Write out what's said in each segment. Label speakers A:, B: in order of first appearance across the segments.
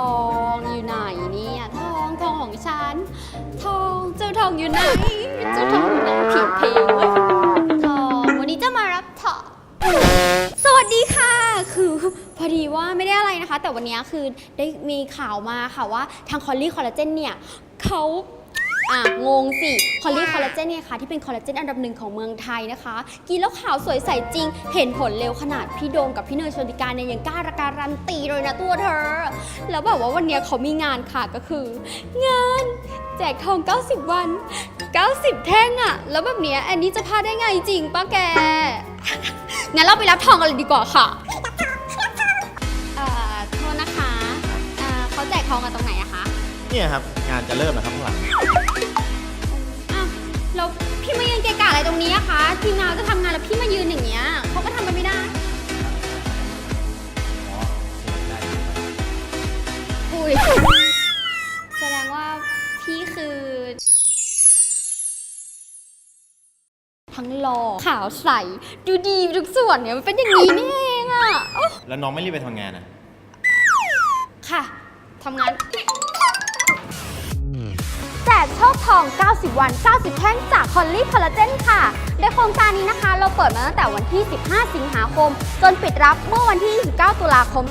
A: องอยู่ไหนเนี่ยทองทองของฉัน ทองเจ้าทองอยู่ไหน เจ้าทองอยู่ไหนผิดเพลงเว้ยทองวันนี้จะมารับทองสวัสดีค่ะ คือพอดีว่าไม่ได้อะไรนะคะ แต่วันนี้คือได้มีข่าวมาค่ะว่าทางคอลลี่คอลลาเจนเนี่ยเขา อะงงสิคอลลี่คอลลาเจนเนี่ยค่ะที่เป็นคอลลาเจนอันดับหนึ่งของเมืองไทยนะคะ กินแล้วขาวสวยใสจริง เห็นผลเร็วขนาดพี่โดมกับพี่เนยชนติการเนี่ยยังกล้าระการันตีเลยนะตัวเธอ แล้วแบบว่าวันเนี้ยเขามีงานค่ะก็คือ งานแจกทอง 90 วัน 90 แท่งอะแล้วแบบเนี้ยแอนนี่จะพลาดได้ไงจริงป้าแก งั้นเราไปรับทองกันเลยดีกว่าค่ะเอ่อโทษนะคะเอ่อเขาแจกทองกันตรงไหนอะคะ
B: เนี่ยครับ งานจะเริ่มนะครับข้างหลัง
A: อ้าว แล้วพี่มายืนเกะกะอะไรตรงนี้อะคะทีมงานจะทำงานแล้วพี่มายืนอย่างเงี้ยเขาก็ทำกันไม่ได้
B: อ๋อโอเคได้
A: อุ้ยแสดงว่าพี่คือ ทั้งหล่อขาวใส ดูดีทุกส่วนเนี่ยมันเป็นอย่างนี้นี่เองอะโอ๊
B: แล้วน้องไม่รีบไปทำงานอะ
A: ค่ะทำงาน แจกโชคทอง 90 วัน 90 แท่งจากคอลลี่คอลลาเจนค่ะในโครงการนี้นะคะ เราเปิดมาตั้งแต่วันที่ 15 สิงหาคม จนปิดรับเมื่อวันที่ 29 ตุลาคม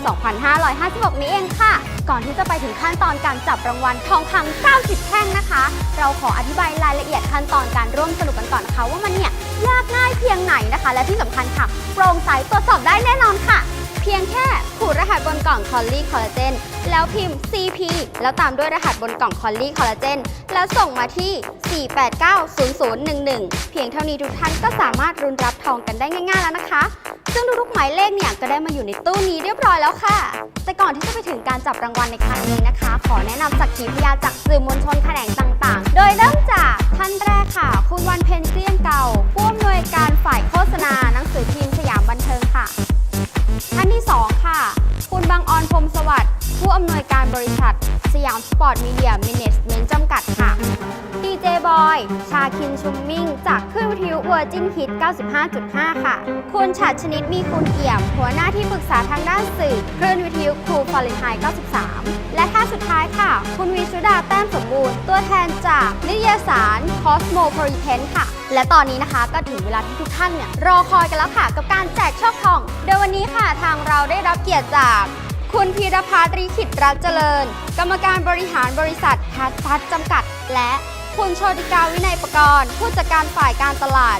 A: 2556 นี้เองค่ะ ก่อนที่จะไปถึงขั้นตอนการจับรางวัลทองคำ 90 แท่งนะคะ เราขออธิบายรายละเอียดขั้นตอนการร่วมสนุกกันก่อนนะคะว่ามันเนี่ยยากง่ายเพียงไหนนะคะ และที่สำคัญค่ะโปร่งใสตรวจสอบได้แน่นอนค่ะ เพียงแค่ขูดรหัสบนกล่องคอลลี่คอลลาเจนแล้วพิมพ์ CP แล้วตามด้วยรหัสบนกล่องคอลลี่คอลลาเจนแล้วส่งมาที่ 4890011 เพียงเท่านี้ทุกท่านก็สามารถรุนรับทองกันได้ง่ายๆแล้วนะคะ ซึ่งทุกๆหมายเลขเนี่ยก็ได้มาอยู่ในตู้นี้เรียบร้อยแล้วค่ะ แต่ก่อนที่จะไปถึงการจับรางวัลในครั้งนี้นะคะ ขอแนะนำสักขีพยานจากสื่อมวลชนแขนงต่างๆ โดยเริ่มจากท่านแรกค่ะ คุณวันเพ็ญเกลี้ยงเก่าผู้อำนวยการ ร์ตมีเดียมินเนจเมนต์จำกัดค่ะดีเจบอย ชาคินชุมมิ่ง จากคลื่นวิทยุเวอร์จินฮิต95.5 ค่ะ คุณฉัดชนิดมีคุณเอี่ยม หัวหน้าที่ปรึกษาทางด้านสื่อคลื่นวิทยุครูฟอร์เรนไฮต์93 และท่าสุดท้ายค่ะ คุณวีชุดาแต้มสมบูรณ์ ตัวแทนจากนิตยสาร Cosmopolitan ค่ะ และตอนนี้นะคะก็ถึงเวลาที่ทุกท่านเนี่ยรอคอยกันแล้วค่ะ กับการแจกโชคทอง โดยวันนี้ค่ะทางเราได้รับเกียรติจาก คุณพีรพัฒน์ริขิตรัตเจริญ กรรมการบริหารบริษัททัศพัฒน์จำกัด และคุณโชติกาวินัยประกรณ์ผู้จัดการฝ่ายการตลาด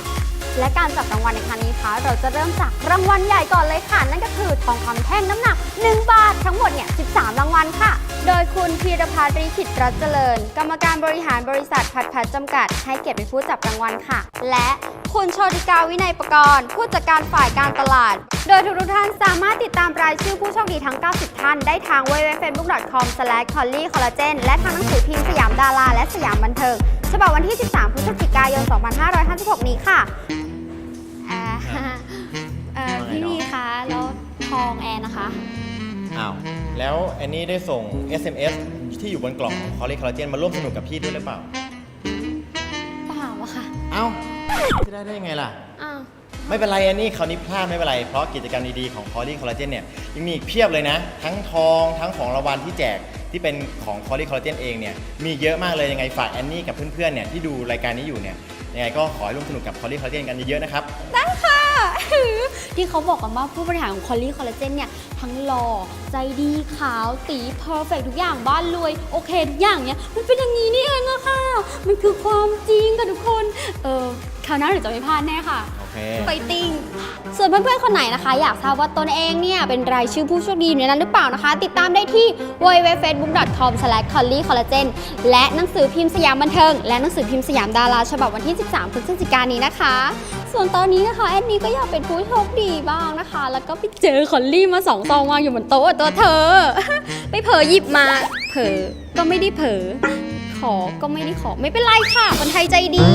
A: และการจับรางวัลในครั้งนี้คะเราจะเริ่มจากรางวัลใหญ่ก่อนเลยค่ะ นั่นก็คือทองคำแท่งน้ำหนัก 1 บาททั้งหมดเนี่ย 13 รางวัลค่ะ โดยคุณพีรพัฒน์ริขิตรัตเจริญ กรรมการบริหารบริษัทพัดพัดจำกัด ให้เกียรติเป็นผู้จับรางวัลค่ะ และคุณโชติกาวินัยประกรณ์ผู้จัดการฝ่ายการตลาดโดยทุกๆท่านสามารถติดตามรายชื่อผู้โชคดีทั้ง 90 ท่าน ได้ทาง www.facebook.com/collycollagen และทางหนังสือพิมพ์สยามดาราและสยามบันเทิง ฉบับวันที่ 13 พฤศจิกายน 2556 นี้ค่ะอ่าเอ่อพี่นีคะ แล้วทองแอนนะคะ
B: อ้าว แล้วแอนนี่ได้ส่ง SMS ที่อยู่บนกล่องของคอลเลคอลลาเจนมาร่วมสนุกกับพี่ด้วยหรือเปล่า
A: เปล่าอะค่ะ
B: เอ้าจะได้ได้ยังไงล่ะ
A: อ้าว
B: ไม่เป็นไรแอนนี่คราวนี้พลาดไม่เป็นไร เพราะกิจกรรมดีๆของคอลลี่คอลลาเจนเนี่ยยังมีอีกเพียบเลยนะ ทั้งทองทั้งของรางวัลที่แจกที่เป็นของคอลลี่คอลลาเจนเองเนี่ยมีเยอะมากเลยยังไงฝากแอนนี่กับเพื่อนๆเนี่ยที่ดูรายการนี้อยู่เนี่ยยังไงก็ขอให้ร่วมสนุกกับคอลลี่คอลลาเจนกันเยอะๆนะครับ
A: ได้ค่ะ ที่เขาบอกกันว่าผู้บริหารของคอลลี่คอลลาเจนเนี่ยทั้งหล่อใจดีขาวตีเพอร์เฟกทุกอย่างบ้านรวย โอเคทุกอย่างเนี่ยมันเป็นอย่างนี้นี่เองอะค่ะ มันคือความจริงค่ะทุกคน เออคราวหน้าหนูจะไม่พลาดแน่ค่ะ
B: เค
A: ไฟติ้ง ส่วนเพื่อนๆ คนไหนนะคะ อยากทราบว่าตนเองเนี่ย เป็นรายชื่อผู้โชคดีอยู่ในนั้นหรือเปล่านะคะ ติดตามได้ที่ www.facebook.com/collycollagen และหนังสือพิมพ์สยามบันเทิง และหนังสือพิมพ์สยามดาราฉบับวันที่ 13 พฤศจิกายนนี้นะคะ ส่วนตอนนี้นะคะแอนนี่ก็อยากเป็นผู้โชคดีบ้างนะคะ แล้วก็ไปเจอคอลลี่มาสองซองวางอยู่บนโต๊ะตัวเธอ ไปเผลอหยิบมา เผลอก็ไม่ได้เผลอขอก็ไม่ได้ขอไม่เป็นไรค่ะคนไทยใจดี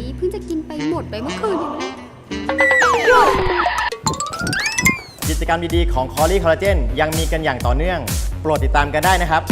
A: นี้เพิ่งจะกินไปหมดไปเมื่อคืนยังนี้
B: กิจกรรมดีๆของคอรี่คอลลาเจนยังมีกันอย่างต่อเนื่อง โปรดติดตามกันได้นะครับ